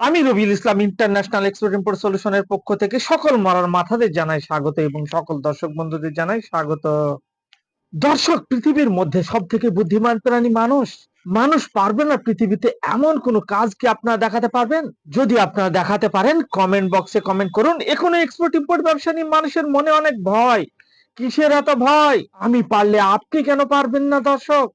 আমি Rabiul Islam international export import সলিউশনের পক্ষ থেকে সকল মরার মাথাদের জানাই স্বাগত এবং সকল দর্শক বন্ধুদের জানাই স্বাগত। দর্শক, পৃথিবীর মধ্যে সব থেকে বুদ্ধিমান প্রাণী মানুষ? মানুষ পারবে না পৃথিবীতে এমন কোন কাজ কি আপনারা দেখাতে পারবেন? যদি আপনারা দেখাতে পারেন কমেন্ট বক্সে কমেন্ট করুন। এখনও এক্সপোর্ট ইম্পোর্ট ব্যবসা নিয়ে মানুষের মনে অনেক ভয়। কিসের এত ভয়? আমি পারলে আপনি কেন পারবেন না দর্শক?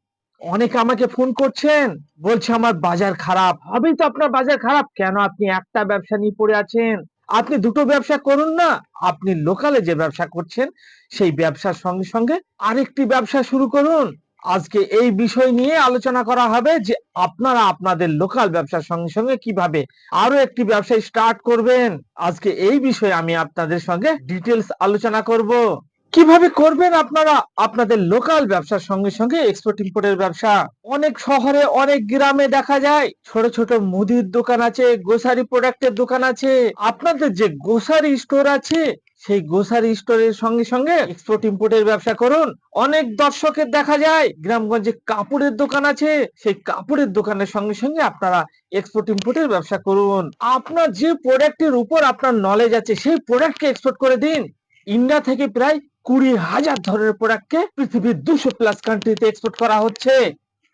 অনেকে আমাকে ফোন করছেন, বলছে আমার বাজার খারাপ। হবেই তো আপনার বাজার খারাপ, কেন আপনি একটা ব্যবসা নিয়ে পড়ে আছেন? আপনি দুটো ব্যবসা করুন না, আপনি লোকালে যে ব্যবসা করছেন, সেই ব্যবসার সঙ্গে সঙ্গে আরেকটি ব্যবসা শুরু করুন। আজকে এই বিষয় নিয়ে আলোচনা করা হবে যে আপনারা আপনাদের লোকাল ব্যবসার সঙ্গে সঙ্গে কীভাবে আরও একটি ব্যবসা স্টার্ট করবেন। আজকে এই বিষয়ে আমি আপনাদের সঙ্গে ডিটেলস আলোচনা করব। কীভাবে করবেন আপনারা? আপনাদের লোকাল ব্যবসার সঙ্গে সঙ্গে এক্সপোর্ট ইম্পোর্টের ব্যবসা। অনেক শহরে, অনেক গ্রামে দেখা যায়, ছোট ছোট মুদির দোকান আছে গ্রোসারি প্রোডাক্টের দোকান আছে। আপনাদের যে গ্রোসারি স্টোর আছে, সেই গ্রোসারি স্টোরের সঙ্গে সঙ্গে এক্সপোর্ট ইম্পোর্টের ব্যবসা করুন। অনেক দর্শকের দেখা যায়, গ্রামগঞ্জে কাপড়ের দোকান আছে, সেই কাপড়ের দোকানের সঙ্গে সঙ্গে আপনারা এক্সপোর্ট ইম্পোর্টের ব্যবসা করুন। আপনার যে প্রোডাক্টের উপর আপনার নলেজ আছে, সেই প্রোডাক্টকে এক্সপোর্ট করে দিন। ইন্ডিয়া থেকে প্রায় কুড়ি হাজার ধরনের প্রোডাক্টকে পৃথিবীর দুশো প্লাস কান্ট্রিতে এক্সপোর্ট করা হচ্ছে।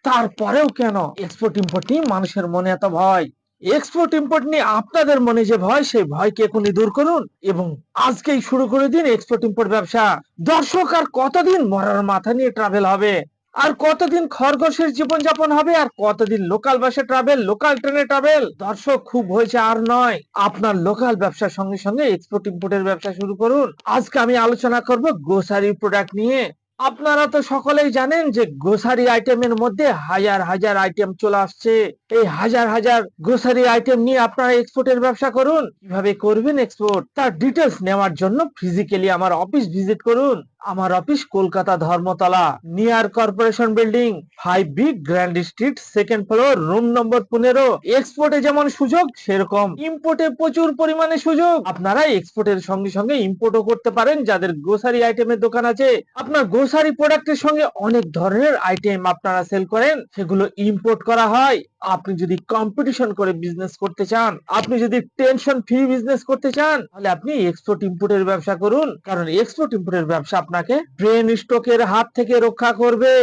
তারপরেও কেন এক্সপোর্ট ইম্পোর্ট নিয়ে মানুষের মনে এত ভয়? এক্সপোর্ট ইম্পোর্ট নিয়ে আপনাদের মনে যে ভয়, সেই ভয়কে এখনই দূর করুন এবং আজকেই শুরু করে দিন এক্সপোর্ট ইম্পোর্ট ব্যবসা। দর্শক, আর কতদিন মরার মাথা নিয়ে ট্রাভেল হবে? আর কতদিন খরগোশের জীবন যাপন হবে আর কতদিন লোকাল বাসে ট্রাভেল লোকাল ট্রেনে ট্রাভেল দর্শক, খুব হয়েছে আর নয়। আপনার লোকাল ব্যবসার সঙ্গে সঙ্গে এক্সপোর্ট ইম্পোর্টের ব্যবসা শুরু করুন। আজকে আমি আলোচনা করব গ্রোসারি প্রোডাক্ট নিয়ে। আপনারা তো সকলেই জানেন যে গ্রোসারি আইটেমের মধ্যে হাজার হাজার আইটেম চলে আসছে। এই হাজার হাজার গ্রোসারি আইটেম নিয়ে আপনারা এক্সপোর্টের ব্যবসা করুন। কীভাবে করবেন এক্সপোর্ট তার ডিটেলস নেওয়ার জন্য ফিজিক্যালি আমার অফিস ভিজিট করুন। আমার office Kolkata Dharmatala, near corporation building five B grand street, second floor, room number পনেরো। এক্সপোর্টে যেমন সুযোগ, সেরকম ইম্পোর্টে প্রচুর পরিমাণে সুযোগ। আপনারা এক্সপোর্টের সঙ্গে সঙ্গে ইম্পোর্টও করতে পারেন, যাদের গ্রোসারি আইটেমের দোকান আছে। আপনার গ্রোসারি প্রোডাক্টের সঙ্গে অনেক ধরনের আইটেম আপনারা সেল করেন, সেগুলো ইম্পোর্ট করা হয়। আপনি যদি কম্পিটিশন করে বিজনেস করতে চান, আপনি যদি টেনশন ফ্রি বিজনেস করতে চান, তাহলে আপনি এক্সপোর্ট ইম্পোর্টের ব্যবসা করুন। কারণ এক্সপোর্ট ইম্পোর্টের ব্যবসা আপনাকে ব্রেন স্ট্রোকের হাত থেকে রক্ষা করবে।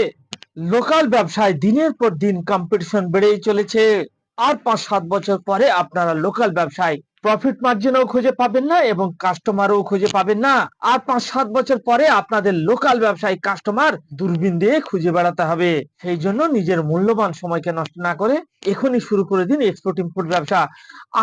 লোকাল ব্যবসায় দিনের পর দিন কম্পিটিশন বেড়েই চলেছে। আর পাঁচ সাত বছর পরে আপনারা লোকাল ব্যবসায় প্রফিট মার্জিনও খুঁজে পাবেন না এবং কাস্টমারও খুঁজে পাবেন না। আর পাঁচ সাত বছর পরে আপনাদের লোকাল ব্যবসায়ী কাস্টমার দূরবীন দিয়ে খুঁজে বেড়াতে হবে। সেই জন্য নিজের মূল্যবান সময়কে নষ্ট না করে এখনই শুরু করে দিন এক্সপোর্ট ইম্পোর্ট ব্যবসা।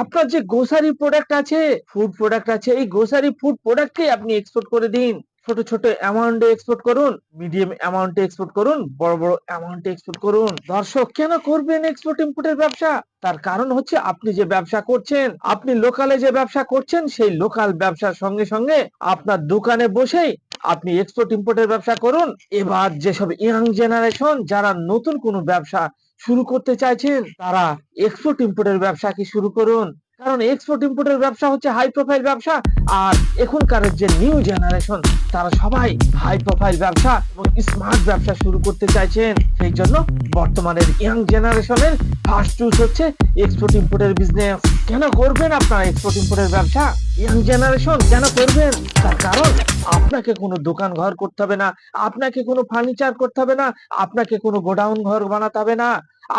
আপনার যে গ্রোসারি প্রোডাক্ট আছে ফুড প্রোডাক্ট আছে, এই গ্রোসারি ফুড প্রোডাক্টকে আপনি এক্সপোর্ট করে দিন। ছোট ছোট অ্যামাউন্টে এক্সপোর্ট করুন মিডিয়াম অ্যামাউন্টে এক্সপোর্ট করুন, বড় বড় অ্যামাউন্টে এক্সপোর্ট করুন। দর্শক, কেন করবেন এক্সপোর্ট ইম্পোর্টের ব্যবসা? তার কারণ হচ্ছে আপনি যে ব্যবসা করছেন, আপনি লোকালে যে ব্যবসা করছেন, সেই লোকাল ব্যবসার সঙ্গে সঙ্গে আপনার দোকানে বসেই আপনি এক্সপোর্ট ইম্পোর্টের ব্যবসা করুন। এবার যেসব ইয়াং জেনারেশন যারা নতুন কোনো ব্যবসা শুরু করতে চাইছেন, তারা এক্সপোর্ট ইম্পোর্টের ব্যবসা কি শুরু করুন? কারণ এক্সপোর্ট ইম্পোর্টের ব্যবসা হচ্ছে হাই প্রোফাইল ব্যবসা, আর এখনকার যে নিউ জেনারেশন তারা সবাই হাই প্রোফাইল ব্যবসা এবং স্মার্ট ব্যবসা শুরু করতে চাইছেন। সেই জন্য বর্তমানের ইয়াং জেনারেশনের ফার্স্ট চুজ হচ্ছে এক্সপোর্ট ইম্পোর্টের বিজনেস কেন করবেন আপনারা এক্সপোর্ট ইম্পোর্টের ব্যবসা? ইয়াং জেনারেশন কেন করবেন? তার কারণ আপনাকে কোনো দোকান ঘর করতে হবে না, আপনাকে কোনো ফার্নিচার করতে হবে না, আপনাকে কোনো গোডাউন ঘর বানাতে হবে না।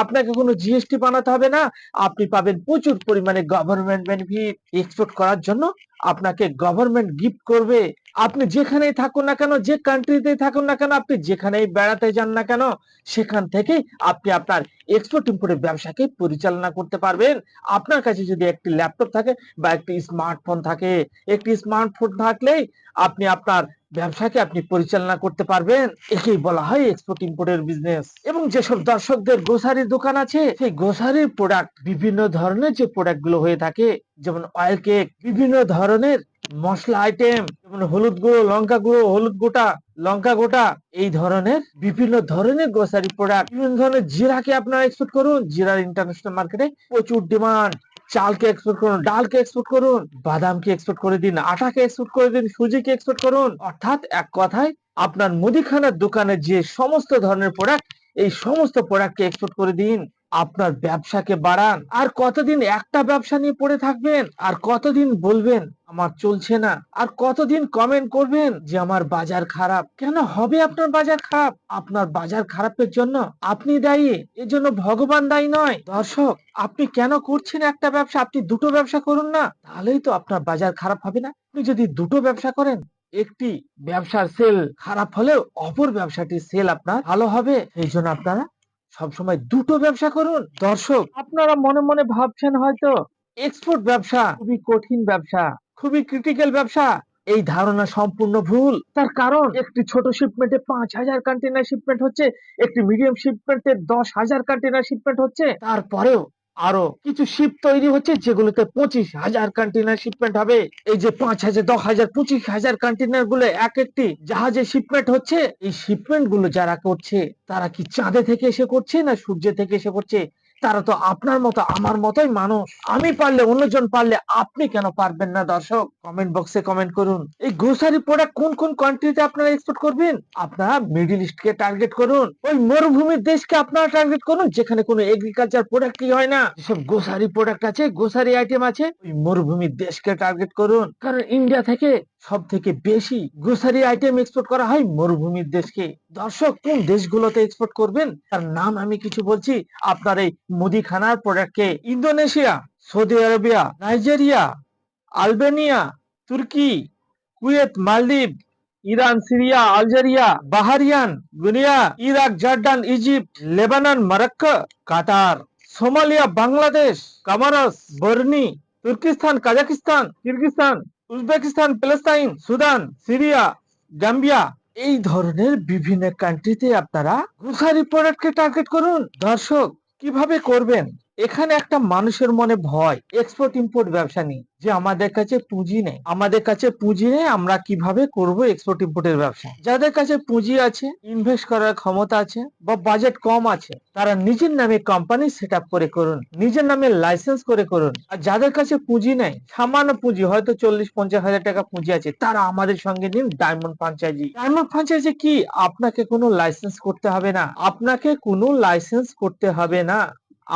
আপনাকে কোনো জিএসটি বানাতে হবে না। আপনি পাবেন প্রচুর পরিমাণে গভর্নমেন্ট বেনিফিট এক্সপোর্ট করার জন্য। আপনাকে গভর্নমেন্ট গিফট করবে। আপনি যেখানেই থাকুন না কেন, যে কান্ট্রিতেই থাকুন না কেন, আপনি যেখানেই বেড়াতে যান না কেন, সেখান থেকেই আপনি আপনার এক্সপোর্ট ইম্পোর্টের ব্যবসাকে পরিচালনা করতে পারবেন। আপনার কাছে যদি একটি ল্যাপটপ থাকে বা একটি স্মার্টফোন থাকে, একটি স্মার্টফোন থাকলেই আপনি আপনার ব্যবসাকে আপনি পরিচালনা করতে পারবেন, একেই বলা হয় এক্সপোর্ট ইম্পোর্টের বিজনেস এবং যেসব দর্শকদের গ্রোসারির দোকান আছে, সেই গ্রোসারির প্রোডাক্ট বিভিন্ন ধরনের যে প্রোডাক্টগুলো হয়ে থাকে, যেমন অয়েল কেক বিভিন্ন ধরনের মশলা আইটেম যেমন হলুদ গুঁড়ো, লঙ্কা গুঁড়ো, হলুদ গোটা, লঙ্কা গোটা, এই ধরনের বিভিন্ন ধরনের গ্রোসারি প্রোডাক্ট বিভিন্ন ধরনের জিরাকে আপনারা এক্সপোর্ট করুন। জিরার ইন্টারন্যাশনাল মার্কেটে প্রচুর ডিমান্ড চালকে এক্সপোর্ট করুন, ডালকে এক্সপোর্ট করুন, বাদামকে এক্সপোর্ট করে দিন, আটাকে এক্সপোর্ট করে দিন, সুজিকে এক্সপোর্ট করুন। অর্থাৎ এক কথায় আপনার মুদিখানার দোকানে যে সমস্ত ধরনের প্রোডাক্ট এই সমস্ত প্রোডাক্টকে এক্সপোর্ট করে দিন। আপনার ব্যবসাকে বাড়ান। আর কতদিন একটা ব্যবসা নিয়ে পড়ে থাকবেন? আর কতদিন বলবেন, আমার চলছে না আর কতদিন কমেন্ট করবেন যে, আমার বাজার খারাপ কেন হবে আপনার বাজার খারাপ? আপনার বাজার খারাপের জন্য আপনি দায়ী। এর জন্য ভগবান দায়ী নয়। দর্শক, আপনি কেন করছেন একটা ব্যবসা? আপনি দুটো ব্যবসা করুন না। তাহলেই তো আপনার বাজার খারাপ হবে না। আপনি যদি দুটো ব্যবসা করেন, একটি ব্যবসার সেল খারাপ হলেও অপর ব্যবসাটির সেল আপনার ভালো হবে। এই জন্য আপনারা সবসময় দুটো ব্যবসা করুন দর্শক। আপনারা মনে মনে ভাবছেন হয়তো এক্সপোর্ট ব্যবসা। খুবই কঠিন ব্যবসা। খুবই ক্রিটিক্যাল ব্যবসা। এই ধারণা সম্পূর্ণ ভুল। তার কারণ একটি ছোট শিপমেন্টে পাঁচ হাজার কন্টেনার শিপমেন্ট হচ্ছে একটি মিডিয়াম শিপমেন্টে দশ হাজার কন্টেনার শিপমেন্ট হচ্ছে। তারপরেও আরও কিছু শিপ তৈরি হচ্ছে, যেগুলোতে পঁচিশ হাজার কন্টেনার শিপমেন্ট হবে। এই যে পাঁচ হাজার, দশ হাজার, পঁচিশ হাজার কন্টেনারগুলো এক একটি জাহাজে শিপমেন্ট হচ্ছে। এই শিপমেন্টগুলো যারা করছে, তারা কি চাঁদে থেকে এসে করছে না সূর্য থেকে এসে করছে? তারা তো আপনার মতো, আমার মতোই মানুষ। আমি পারলে, অন্যজন পারলে আপনি কেন পারবেন না, দর্শক? কমেন্ট বক্সে কমেন্ট করুন। এই গ্রোসারি প্রোডাক্ট কোন কোন কান্ট্রিতে আপনারা এক্সপোর্ট করবেন? আপনারা মিডিল ইস্টকে টার্গেট করুন। ওই মরুভূমির দেশকে আপনারা টার্গেট করুন, যেখানে কোনো এগ্রিকালচার প্রোডাক্টই হয় না। সব গ্রোসারি প্রোডাক্ট আছে গ্রোসারি আইটেম আছে, ওই মরুভূমির দেশকে টার্গেট করুন। কারণ ইন্ডিয়া থেকে সব থেকে বেশি গ্রোসারি আইটেম এক্সপোর্ট করা হয় মরুভূমির দেশকে। দর্শক, কোন দেশগুলোতে এক্সপোর্ট করবেন? তার নাম আমি কিছু বলছি। আপনার এই মুদিখানার প্রোডাক্টকে Indonesia, Saudi Arabia, Nigeria, Albania, তুর্কি, কুয়েত, মালদ্বীপ, Iran, Syria, Algeria, Bahrain, Guinea, Iraq Jordan Egypt, Lebanon, Morocco, Qatar, Somalia, Bangladesh, Comoros, বর্নি, Turkestan, Kazakhstan, Kyrgyzstan Uzbekistan Palestine Sudan, Syria Zambia এই ধরনের বিভিন্ন কান্ট্রিতে আপনারা গ্রোসারি প্রোডাক্টকে টার্গেট করুন। দর্শক, কীভাবে করবেন? এখানে একটা মানুষের মনে ভয় এক্সপোর্ট ইম্পোর্ট ব্যবসা নিয়ে যে আমাদের কাছে পুঁজি নেই। আমাদের কাছে পুঁজি নেই, আমরা কীভাবে করব এক্সপোর্ট ইম্পোর্টের ব্যবসা? যাদের কাছে পুঁজি আছে ইনভেস্ট করার ক্ষমতা আছে বা বাজেট কম আছে, তারা নিজের নামে কোম্পানি সেট করে করুন, নিজের নামে লাইসেন্স করে করুন। আর যাদের কাছে পুঁজি নেই, সামান্য পুঁজি, হয়তো চল্লিশ, পঞ্চাশ হাজার টাকা পুঁজি আছে, তারা আমাদের সঙ্গে নিন ডায়মন্ড ফ্রাঞ্চাইজি ডায়মন্ড ফ্রাঞ্চাইজি কি? আপনাকে কোনো লাইসেন্স করতে হবে না। আপনাকে কোনো লাইসেন্স করতে হবে না।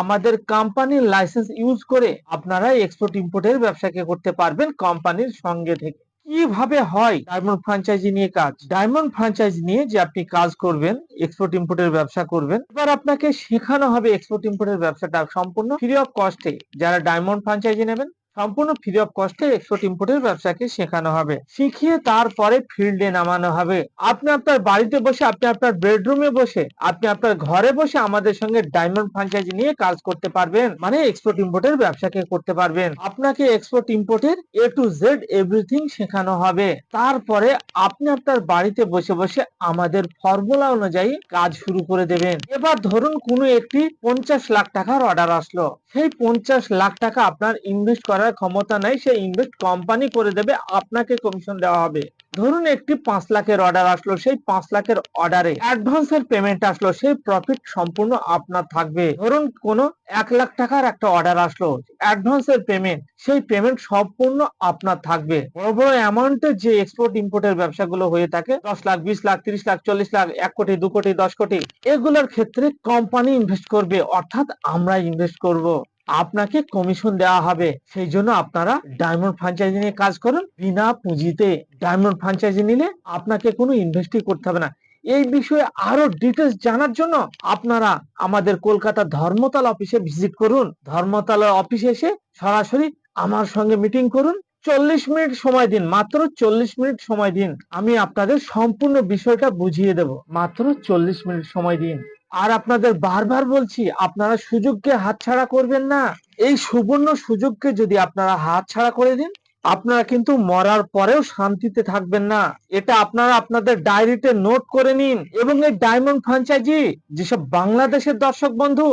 আমাদের কোম্পানির লাইসেন্স ইউজ করে আপনারা এক্সপোর্ট ইম্পোর্টের ব্যবসাকে করতে পারবেন কোম্পানির সঙ্গে থেকে। কীভাবে হয়? ডায়মন্ড ফ্রাঞ্চাইজি নিয়ে কাজ। ডায়মন্ড ফ্রাঞ্চাইজি নিয়ে যে আপনি কাজ করবেন এক্সপোর্ট ইম্পোর্টের ব্যবসা করবেন, এবার আপনাকে শেখানো হবে এক্সপোর্ট ইম্পোর্টের ব্যবসাটা সম্পূর্ণ ফ্রি অফ কস্টে যারা ডায়মন্ড ফ্রাঞ্চাইজি নেবেন সম্পূর্ণ ফ্রি অফ কস্টে এক্সপোর্ট ইম্পোর্টের ব্যবসাকে শেখানো হবে। শিখিয়ে তারপরে ফিল্ডে নামানো হবে। আপনি আপনার বাড়িতে বসে, আপনি আপনার বেডরুমে বসে, আপনি আপনার ঘরে বসে আমাদের সঙ্গে ডায়মন্ড ফ্রাঞ্চাইজি নিয়ে কাজ করতে পারবেন। মানে এক্সপোর্ট ইম্পোর্টের ব্যবসাকে করতে পারবেন। আপনাকে এক্সপোর্ট ইম্পোর্টের এ টু জেড এভরিথিং শেখানো হবে। তারপরে আপনি আপনার বাড়িতে বসে বসে আমাদের ফর্মুলা অনুযায়ী কাজ শুরু করে দেবেন। এবার ধরুন কোনো একটি পঞ্চাশ লাখ টাকার অর্ডার আসলো। সেই পঞ্চাশ লাখ টাকা আপনার ইনভেস্ট করার ক্ষমতা নাই সেই ইনভেস্ট কোম্পানি করে দেবে, আপনাকে কমিশন দেওয়া হবে। ধরুন একটি পাঁচ লাখের অর্ডার আসলো, সেই পাঁচ লাখের অর্ডারে অ্যাডভান্সের পেমেন্ট আসলো, সেই প্রফিট সম্পূর্ণ আপনার থাকবে। ধরুন কোনো এক লাখ টাকার একটা অর্ডার আসলো অ্যাডভান্সের পেমেন্ট সেই পেমেন্ট সম্পূর্ণ আপনার থাকবে। বড় বড় অ্যামাউন্টের যে এক্সপোর্ট ইম্পোর্টের ব্যবসাগুলো হয়ে থাকে, দশ লাখ, বিশ লাখ, তিরিশ লাখ, চল্লিশ লাখ, এক কোটি, দু কোটি, দশ কোটি, এগুলোর ক্ষেত্রে কোম্পানি ইনভেস্ট করবে, অর্থাৎ আমরা ইনভেস্ট করব। আপনাকে কমিশন দেওয়া হবে। সেই জন্য আপনারা ডায়মন্ড ফ্রাঞ্চাইজি নিয়ে কাজ করুন। বিনা পুঁজিতে ডায়মন্ড ফ্রাঞ্চাইজি নিলে আপনাকে কোনো ইনভেস্টই করতে হবে না। এই বিষয়ে আরও ডিটেলস জানার জন্য আপনারা আমাদের কলকাতা ধর্মতলা অফিসে ভিজিট করুন। ধর্মতলা অফিসে এসে সরাসরি আমার সঙ্গে মিটিং করুন। চল্লিশ মিনিট সময় দিন, মাত্র চল্লিশ মিনিট সময় দিন। আমি আপনাদের সম্পূর্ণ বিষয়টা বুঝিয়ে দেব। মাত্র চল্লিশ মিনিট সময় দিন। আর আপনাদের বারবার বলছি, আপনারা সুযোগকে হাতছাড়া করবেন না। এই সুবর্ণ সুযোগকে যদি আপনারা হাতছাড়া করে দিন, আপনারা কিন্তু মরার পরেও শান্তিতে থাকবেন না। এটা আপনারা আপনাদের ডায়েরিতে নোট করে নিন এবং এই ডায়মন্ড ফ্রাঞ্চাইজি, যেসব বাংলাদেশের দর্শক বন্ধু,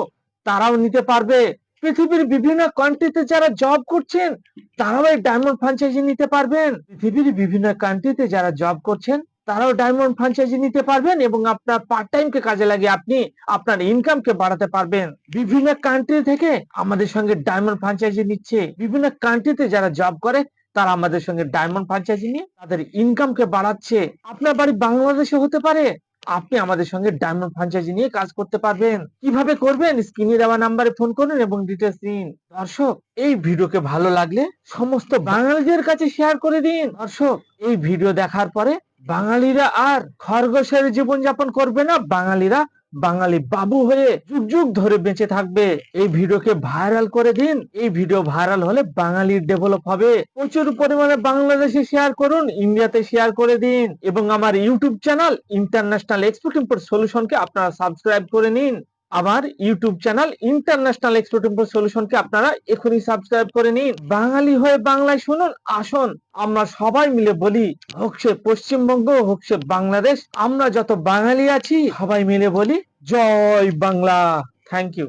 তারাও নিতে পারবে। পৃথিবীর বিভিন্ন কান্ট্রিতে যারা জব করছেন, তারাও এই ডায়মন্ড ফ্র্যাঞ্চাইজি নিতে পারবেন। পৃথিবীর বিভিন্ন কান্ট্রিতে যারা জব করছেন তারাও ডায়মন্ড ফ্র্যাঞ্চাইজি নিতে পারবেন এবং আপনার পার্ট টাইম কে কাজে লাগিয়ে আপনি আপনার ইনকাম কে বাড়াতে পারবেন। বিভিন্ন কান্ট্রি থেকে আমাদের সঙ্গে ডায়মন্ড ফ্র্যাঞ্চাইজি নিচ্ছে। বিভিন্ন কান্ট্রিতে যারা জব করে, তারা আমাদের সঙ্গে ডায়মন্ড ফ্র্যাঞ্চাইজি নিয়ে তাদের ইনকাম কে বাড়াচ্ছে। আপনার বাড়ি বাংলাদেশে হতে পারে। আপনি আমাদের সঙ্গে ডায়মন্ড ফ্র্যাঞ্চাইজি নিয়ে কাজ করতে পারবেন। কীভাবে করবেন? স্ক্রিনে দেওয়া নাম্বারে ফোন করুন এবং ডিটেলস দিন। দর্শক, এই ভিডিওকে ভালো লাগলে সমস্ত বাঙালিদের কাছে শেয়ার করে দিন। দর্শক, এই ভিডিও দেখার পরে বাঙালিরা আর খরগোশের জীবনযাপন করবে না। বাঙালিরা বাঙালি বাবু হয়ে যুগ যুগ ধরে বেঁচে থাকবে। এই ভিডিওকে ভাইরাল করে দিন। এই ভিডিও ভাইরাল হলে বাঙালির ডেভেলপ হবে। প্রচুর পরিমাণে বাংলাদেশে শেয়ার করুন ইন্ডিয়াতে শেয়ার করে দিন এবং আমার YouTube channel international export import সলিউশনকে আপনারা সাবস্ক্রাইব করে নিন। আমার YouTube channel international export import সলিউশনকে আপনারা এখনই সাবস্ক্রাইব করে নিন। বাঙালি হয়ে বাংলায় শুনুন, আসুন, আমরা সবাই মিলে বলি সে পশ্চিমবঙ্গ সে বাংলাদেশ, আমরা যত বাঙালি আছি, সবাই মিলে বলি, জয় বাংলা। Thank you